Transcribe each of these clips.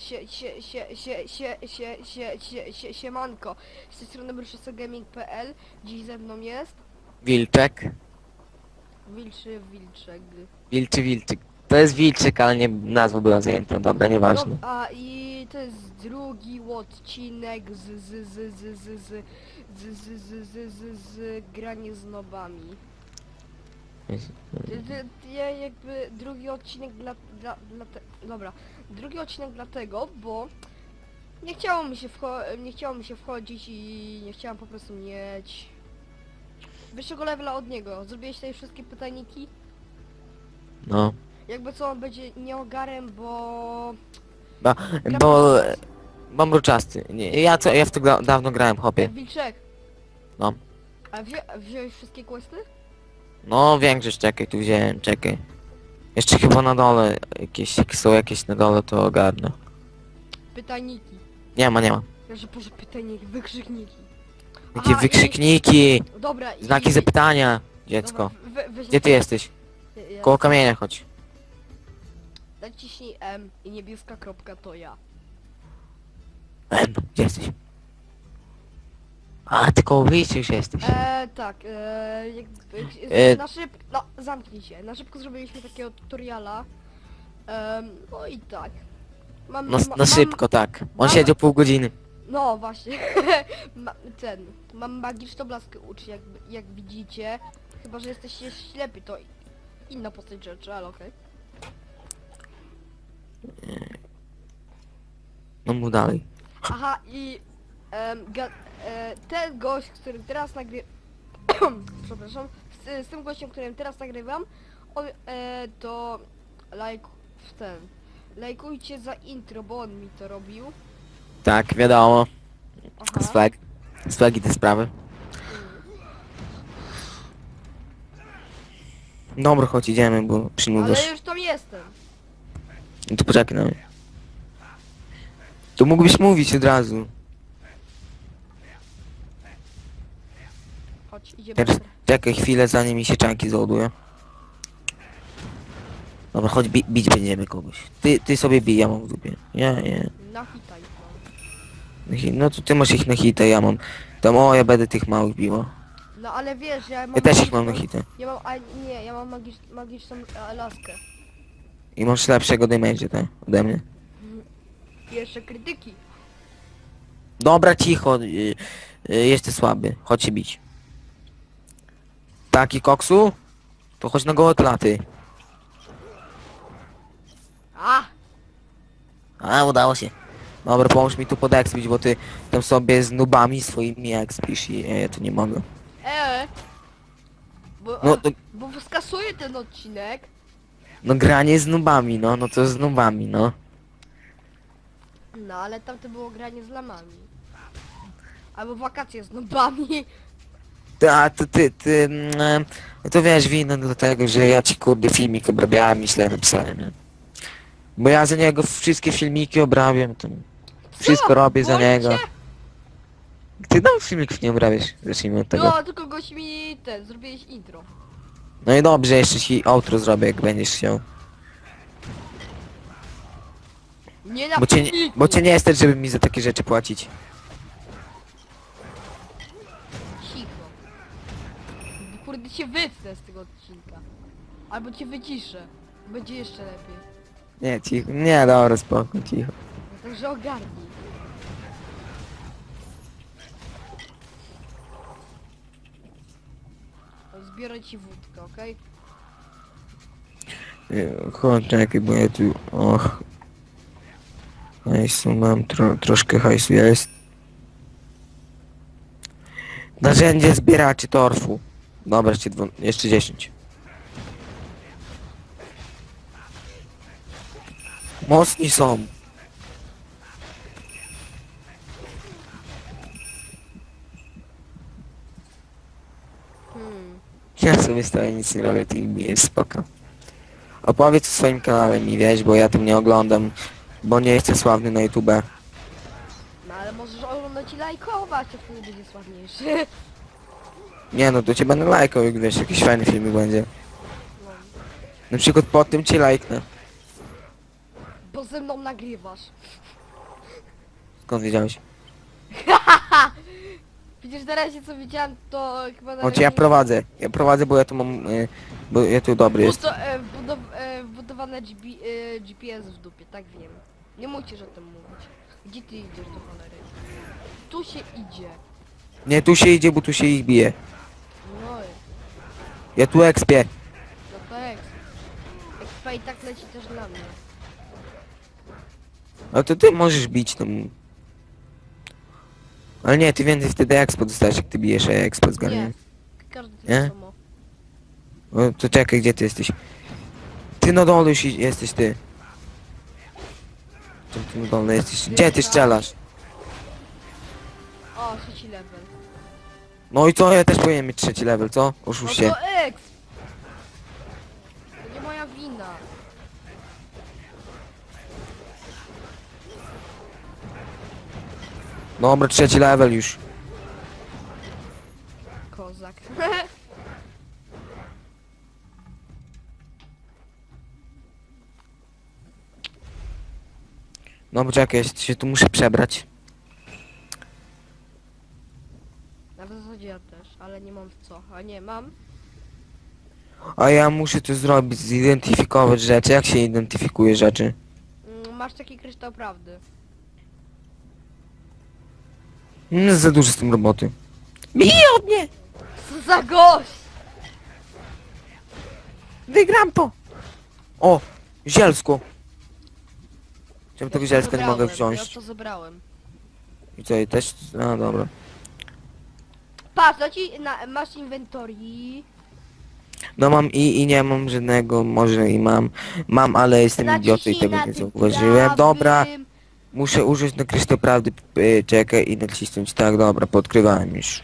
sie, sie, sie, sie, sie, sie, sie, sie, sie, siemanko. Z tej strony bruszosogaming.pl Dziś ze mną jest Wilczek. Wilczy Wilczek. Wilczy Wilczyk. To jest Wilczyk, ale nie nazwa była zajęta. Dobra, nieważne. No, a i to jest drugi odcinek z z z z z z z z z z z z z granie z nobami. Ty- Ja jakby drugi odcinek dla, dla, dla te, dobra, drugi odcinek dlatego, bo nie chciało mi się wcho- nie chciało mi się wchodzić i nie chciałam po prostu mieć wyższego levela od niego. Zrobiłeś tutaj wszystkie pytajniki? No. Jakby co on będzie nieogarem, bo Bo, bo mruczasty. Nie, ja co, ja w to gra, dawno grałem, hopie. Wilczek. No. A wzi wziąłeś wszystkie questy? No większość, czekaj, tu wziąłem, czekaj. Jeszcze chyba na dole jakieś, jak są jakieś na dole, to ogarnę. Pytajniki. Nie ma, nie ma. Ja że proszę pytajniki, wykrzykniki. Jakie Aha, i- wykrzykniki, Dobra, i- znaki zapytania, dziecko. Dobra, we, weź Gdzie ty jesteś? Ja- Koło kamienia chodź. Naciśnij M i niebieska kropka to ja. Em, gdzie jesteś? A, ty koło wyjścia już jesteś. E, tak, e, jak, jak, E. na szyb... No, zamknij się. Na szybko zrobiliśmy takiego tutoriala. Em, no i tak. Mam, No, ma- mam- szybko, tak. On mam- siedział pół godziny. No właśnie. ma, ten. Mam magiczną blaskę uczy, jak, jak widzicie. Chyba, że jesteście ślepi, to inna postać rzeczy, ale okej. No mu dalej. Aha, i em, ga, e, ten gość, który teraz nagry... Przepraszam. Z, z tym gościem, którym teraz nagrywam, on, e, to lajk w ten. Lajkujcie za intro, bo on mi to robił. Tak, wiadomo. Aha. Z flag. Z flagi te sprawy. Dobra, chodź, idziemy, bo. Ale już tam jestem. No to poczekaj na mnie. To mógłbyś mówić od razu. Chodź, idziemy. Teraz czekaj chwilę, zanim mi się czanki załaduje. Dobra, chodź, bi bić będziemy kogoś. Ty, ty sobie bij, ja mam w dupie. Ja, nie. Na hitaj. no. Na hi- No to ty masz ich na hitę, ja mam. Tam, o, ja będę tych małych biła. No ale wiesz, ja mam... Ja też ich mam na magiczną- hitę. Ja mam, a nie, ja mam magicz, magiczną e, laskę. I masz lepszego damage, tak? Ode mnie. I jeszcze krytyki. Dobra, cicho. y, y, Jesteś słaby. Chodź się bić. Taki koksu? To chodź na gołe klaty. A! A, udało się. Dobra, pomóż mi tu pod expić, bo ty tam sobie z nubami swoimi expisz i ja, ja tu nie mogę. E! Bo, No, to, bo skasuję ten odcinek. no granie z nubami, no, no to z nubami, no. No ale tam to było granie z lamami. Albo wakacje z nubami. A to ty, ty, mm, no to wiesz, winno dlatego, że ja ci kurde filmik obrabiałem i źle napisałem, nie? Bo ja za niego wszystkie filmiki obrabiam, to wszystko Co? robię za niego. Ty nam filmików nie obrabiasz, zacznijmy od tego. No, tylko goś mi ten, zrobiłeś intro. No i dobrze, jeszcze ci outro zrobię, jak będziesz chciał. Nie na Bo cię, nie- filmiku. bo cię nie stać, żeby mi za takie rzeczy płacić. Kurde cię wytnę z tego odcinka. Albo cię wyciszę. Będzie jeszcze lepiej. Nie, cicho, nie, dobra, spoko, cicho. No Także ogarnij. Zbiorę ci wódkę, okej? Chodź, czekaj, bo ja tu, och. Hajsu mam, tro, troszkę hajsu jest. Narzędzie zbieraczy torfu. Dobra, jeszcze, dwu, jeszcze 10. Mocni są. Hmm. Ja sobie stoję, nic nie robię, ty ich bijesz, spoko. Opowiedz o swoim kanale mi, wiesz, bo ja tym nie oglądam, bo nie jestem sławny na YouTube. No ale możesz oglądać i lajkować, to wtedy będzie sławniejszy. Nie no, to cię będę lajkał, jak wiesz, jakiś fajny filmik będzie. No. Na przykład po tym cię lajknę. bo ze mną nagrywasz. Skąd wiedziałeś? Widzisz, na razie co widziałem, to chyba na Chodź, razie ja nie- prowadzę. Ja prowadzę, bo ja tu mam... y, bo ja tu dobry Bo jestem. to e, wbudow e, wbudowane GB, e, GPS w dupie, tak wiem. Nie musisz o tym mówić. Gdzie ty idziesz do cholery? Tu się idzie. Nie, tu się idzie, bo tu się ich bije. No, Ja tu ekspię. no to eks. Expa i tak leci też dla mnie. A to ty możesz bić tam. Ale nie, ty więcej wtedy expo dostajesz, jak ty bijesz, a ja expo zgarnię. Nie. Każdy Nie? tyle samo. O, to czekaj, gdzie ty jesteś? Ty na dole już jesteś ty. Czym ty na dole jesteś? Gdzie ty strzelasz? O, trzeci level. No i co, ja też powinien mieć trzeci level, co? No Oszuście. to Dobra, trzeci level już. Kozak. No poczekaj, ja się tu muszę przebrać. Na zasadzie ja też, ale nie mam w co. A nie, mam. A ja muszę to zrobić, zidentyfikować rzeczy. Jak się identyfikuje rzeczy? Mm, Masz taki kryształ prawdy. No, za dużo z tym roboty. Bij od mnie! Co za gość! Wygram to! O! Zielsko! Czemu tego zielska nie mogę Zebrałem, wziąć? Ja to zebrałem. I co, i też... A, dobra. Patrz, no ci na, masz inwentory. No mam i, i nie mam żadnego, może i mam. Mam, ale jestem idiotą i tego nie zauważyłem. Dobra, muszę użyć na kryształ prawdy. y, Czekaj i nacisnąć. Tak, dobra, podkrywałem już.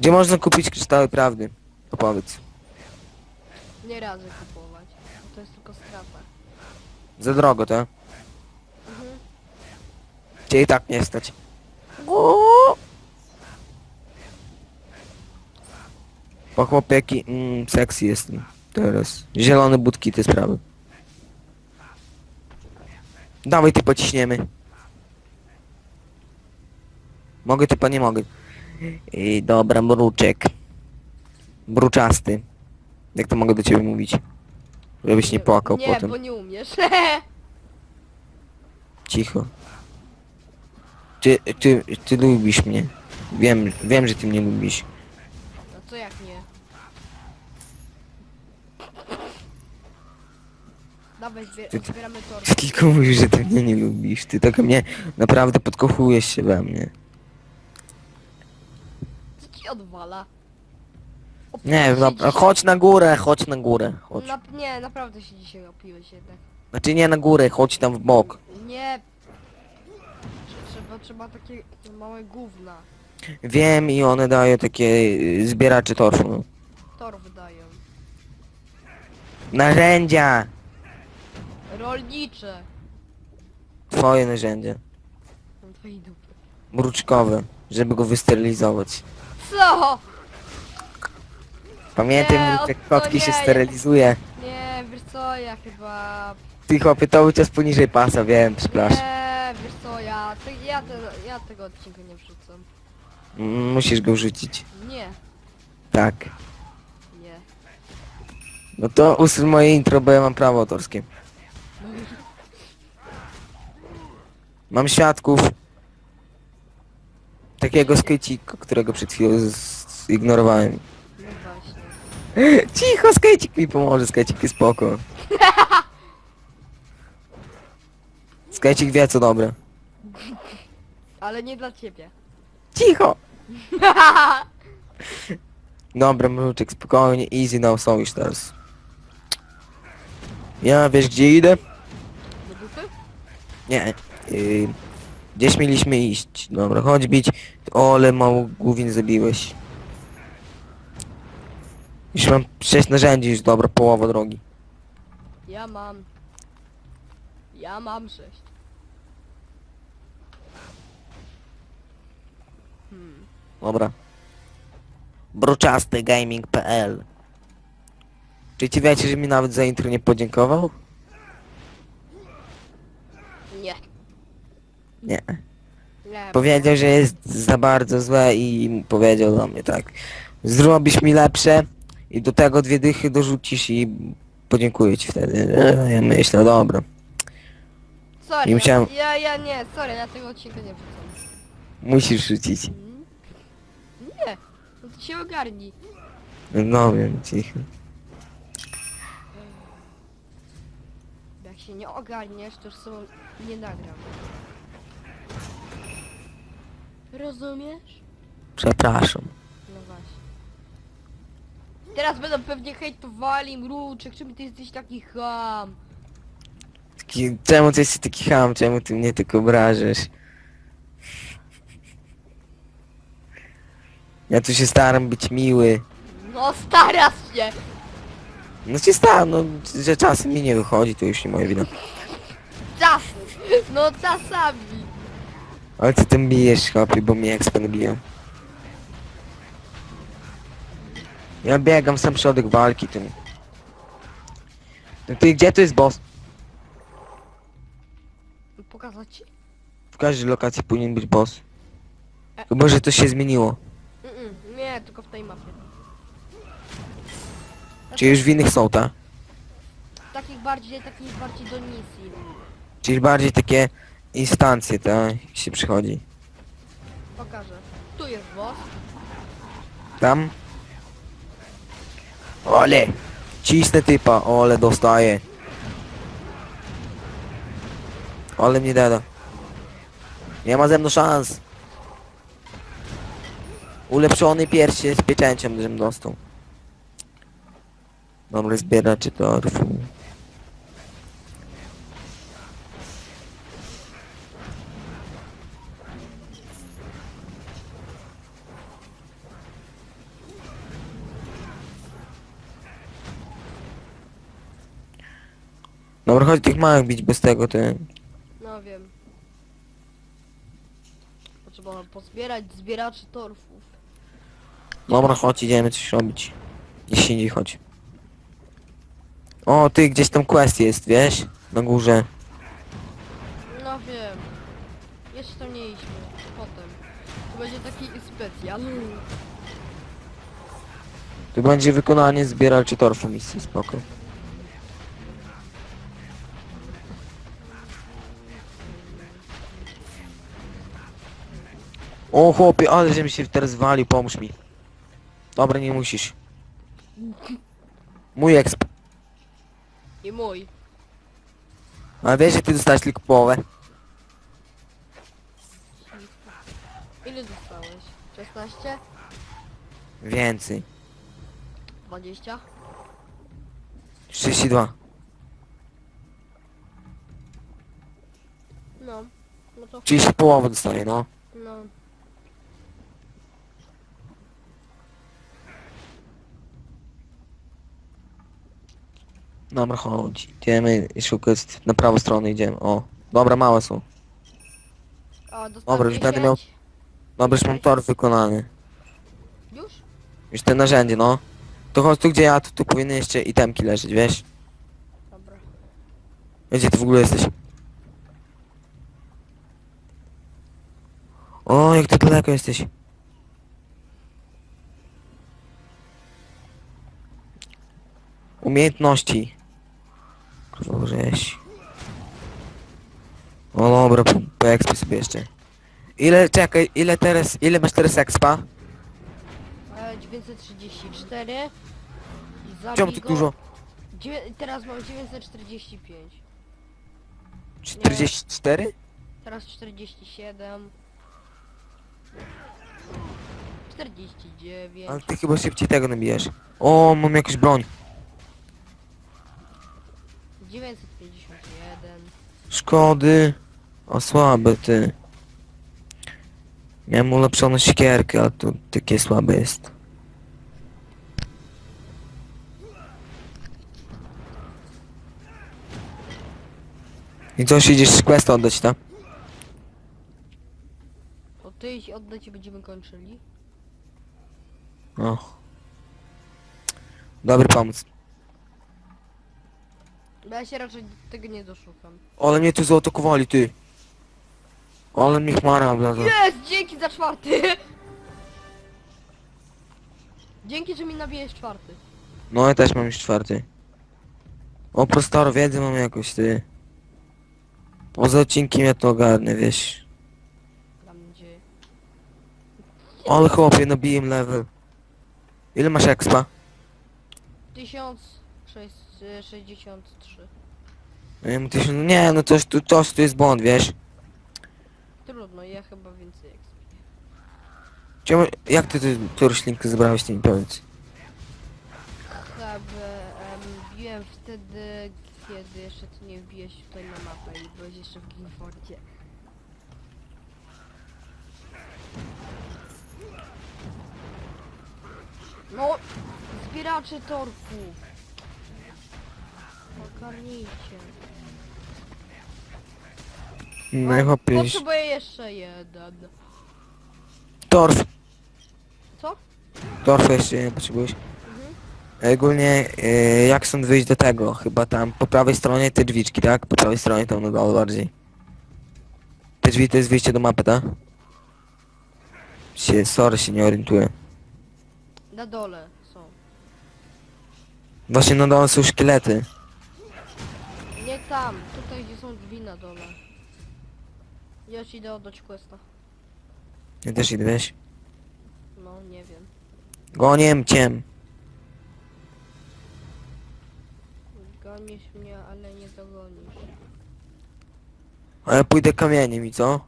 Gdzie można kupić kryształy prawdy? Opowiedz. Nie radzę kupować. To jest tylko strata. Za drogo, tak? Mhm. Cię i tak nie stać. Po chłopieki, mm, sexy jestem teraz. Zielone budki, te sprawy. Dawaj ty pociśniemy. Mogę typa nie mogę. I dobra, mruczek. Bruczasty. Jak to mogę do ciebie mówić? Żebyś nie płakał nie, potem. bo nie umiesz. Cicho. Ty, ty, ty lubisz mnie. Wiem, wiem, że ty mnie lubisz. Dawaj, zbier Ty- zbieramy tor. Ty tylko mówisz, że ty mnie nie lubisz. Ty tak mnie naprawdę podkochujesz się we mnie. Co ci odwala? Nie, Opiłeś się dobra, dzisiaj? chodź na górę, chodź na górę, chodź. Na, nie, naprawdę się dzisiaj opiłeś jednak. Znaczy nie na górę, chodź tam w bok. Nie. Trze- Trzeba, trzeba takie małe gówna. Wiem i one dają takie y, zbieracze torfu. Tor wydają. Narzędzia! Rolnicze. Twoje narzędzia. Mam twojej dupy. Mruczkowe, żeby go wysterylizować. Co? Pamiętaj, Nie, mruczek, o to kotki się nie, sterylizuje. Nie, wiesz co, ja chyba... Ty chłopie, to czas poniżej pasa, wiem, przepraszam. Nie, wiesz co, ja, te, ja, te, ja tego odcinka nie wrzucam. Mm, Musisz go wrzucić. Nie, Tak. nie. No to usuń moje intro, bo ja mam prawo autorskie. Mam świadków. Takiego skejcika, którego przed chwilą zignorowałem. No właśnie. Cicho, skejcik mi pomoże, skejcik jest spoko. Skejcik wie co dobre. Ale nie dla ciebie. Cicho! Dobra, mruczek, spokojnie, easy now są już teraz. Ja wiesz gdzie idę? Do dupy? Nie. Yy, gdzieś mieliśmy iść. Dobra, chodź bić. Ole, mało główin zabiłeś. Już mam sześć narzędzi, już dobra, połowa drogi. Ja mam. Ja mam sześć. Hmm. Dobra. Bruczastygaming.pl Czy ci wiecie, że mi nawet za intro nie podziękował? Nie. Powiedział, że jest za bardzo złe i powiedział do mnie tak. Zrobisz mi lepsze i do tego dwie dychy dorzucisz i podziękuję ci wtedy. E, Ja myślę, dobra. sorry, nie musiałem- ja, ja nie, sorry, ja tego odcinka nie wrzucam. Musisz rzucić. Mm. Nie, no to się ogarnij. No wiem, cicho. Jak się nie ogarniesz, to już sobie nie nagram. Rozumiesz? Przepraszam. No właśnie. Teraz będą pewnie hejtowali mruczek, czemu ty jesteś taki ham? Taki, czemu ty jesteś taki ham? Czemu ty mnie tak obrażasz? Ja tu się staram być miły. No starasz się! No się staram, no, że czasem mi nie wychodzi, to już nie moja wina. Czasem! No czasami! Ale ty tym bijesz, chłopie, bo mnie ekspa nabiją. Ja biegam sam środek walki tym. No ty, gdzie tu jest boss? Pokazać ci? W każdej lokacji powinien być boss. Chyba, że to się zmieniło. Nie, tylko w tej mapie. Czy już w innych są, tak? Takich bardziej, takich bardziej do misji. Czyli bardziej takie instancje, tak? Jak się przychodzi. Pokażę. Tu jest boss. Tam? Ole! Cisnę typa, ole dostaje. Ale mnie dada. Nie ma ze mną szans. Ulepszony pierścień z pieczęciem, żebym dostał. Dobry zbieraczy torfu. Dobra, chodź tych małych bić bez tego, ty. No wiem. Potrzeba pozbierać zbieraczy torfów. Dobra, chodź, idziemy coś robić. Gdzieś indziej chodź. O, ty, gdzieś tam quest jest, wiesz? Na górze. No wiem. Jeszcze tam nie idźmy. Potem. To będzie taki specjal. Tu będzie wykonanie zbieraczy torfu misji, spoko. O chłopie, ale żebym się teraz walił, pomóż mi. Dobra, nie musisz. Mój exp. I mój. A wiesz, że ty dostałeś tylko połowę? Ile dostałeś? 16? Więcej. 20? 32. No. No to... Czyli się połowę dostaje, no. No. Dobra, chodź. Idziemy szukać na prawą stronę idziemy. O. Dobra, małe są. Dostałem Dobra, już będę miał- 10. Dobra, już mam tor wykonany. Już? Już te narzędzie, no. To chodź tu gdzie ja, to tu powinny jeszcze itemki leżeć, wiesz? Dobra. Gdzie ty w ogóle jesteś? O, jak ty daleko jesteś. Umiejętności. Kurwa, żeś. O dobra, po, po sobie jeszcze. Ile, czekaj, ile teraz, ile masz teraz expa? E, 934. I zabij Czemu tak go- dużo? Dziewię- teraz mam 945. 44? Teraz 47. 49. Ale ty chyba szybciej tego nabijasz. O, mam jakąś broń. 951. Szkody. O, słabe ty. Miałem ulepszoną siekierkę, a tu takie słabe jest. I co, idziesz z questa oddać, tak? To ty i oddać i będziemy kończyli. O. Dobry pomysł. Ja się raczej tego nie doszukam. Ale mnie tu zaatakowali, ty. Ale mi chmara bladza. Jest! Dzięki za czwarty! Dzięki, że mi nabijesz czwarty. No ja też mam już czwarty. O, po staro wiedzę mam jakoś, ty. Poza odcinkiem ja to ogarnę, wiesz. Ale chłopie, nabiję level. Ile masz expa? 1600. 63. No, no Nie, no coś tu, coś tu jest błąd, wiesz? Trudno, ja chyba więcej jak Czemu, jak ty tu, tu roślinkę zebrałeś, ty mi powiedz? um, biłem wtedy, kiedy jeszcze ty nie wbiłeś tutaj na mapę i byłeś jeszcze w Ginfordzie. No, zbieracze torków. Ogarnijcie. No i chłopie, Potrzebuję jeszcze jeden. torf. Co? Torf jeszcze nie potrzebujesz. Mhm. Ogólnie, e, jak stąd wyjść do tego? Chyba tam po prawej stronie te drzwiczki, tak? Po prawej stronie tam dole bardziej. Te drzwi to jest wyjście do mapy, tak? Się, sorry, się nie orientuję. Na dole są. Właśnie na dole są szkielety. Tam, tutaj gdzie są drzwi na dole. Ja ci idę oddać questa. Ja też idę, wiesz? No, nie wiem. Goniem ciem. Gonisz mnie, ale nie dogonisz. A ja pójdę kamieniem i co?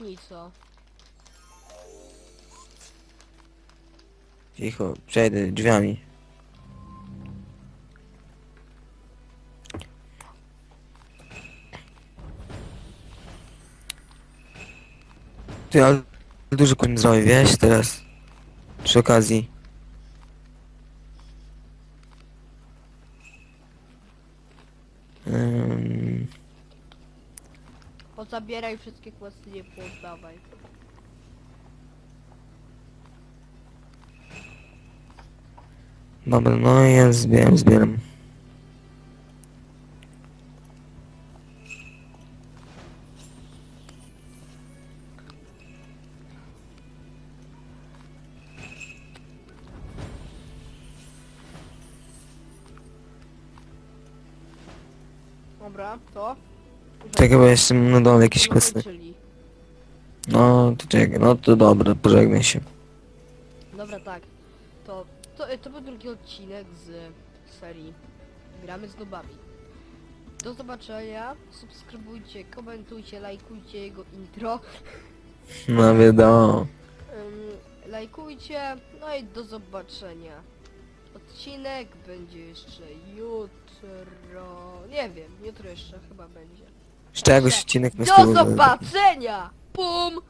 Nic o. Cicho, przejdę drzwiami. Ty, ale dużo kurde zrobię, wiesz, teraz. Przy okazji. Ym, Pozabieraj wszystkie questy, nie poddawaj. dobra, no ja zbieram, zbieram. Jeszcze na dole jakieś kwestie. Zakończyli. No, to czekaj, no to dobra, pożegnaj się. Dobra, tak. To, to, to był drugi odcinek z serii Gramy z nubami. Do zobaczenia. Subskrybujcie, komentujcie, lajkujcie jego intro. No wiadomo. Ym, lajkujcie, no i do zobaczenia. Odcinek będzie jeszcze jutro. Nie wiem, jutro jeszcze chyba będzie. Z czegoś odcinek Do zobaczenia! Pum!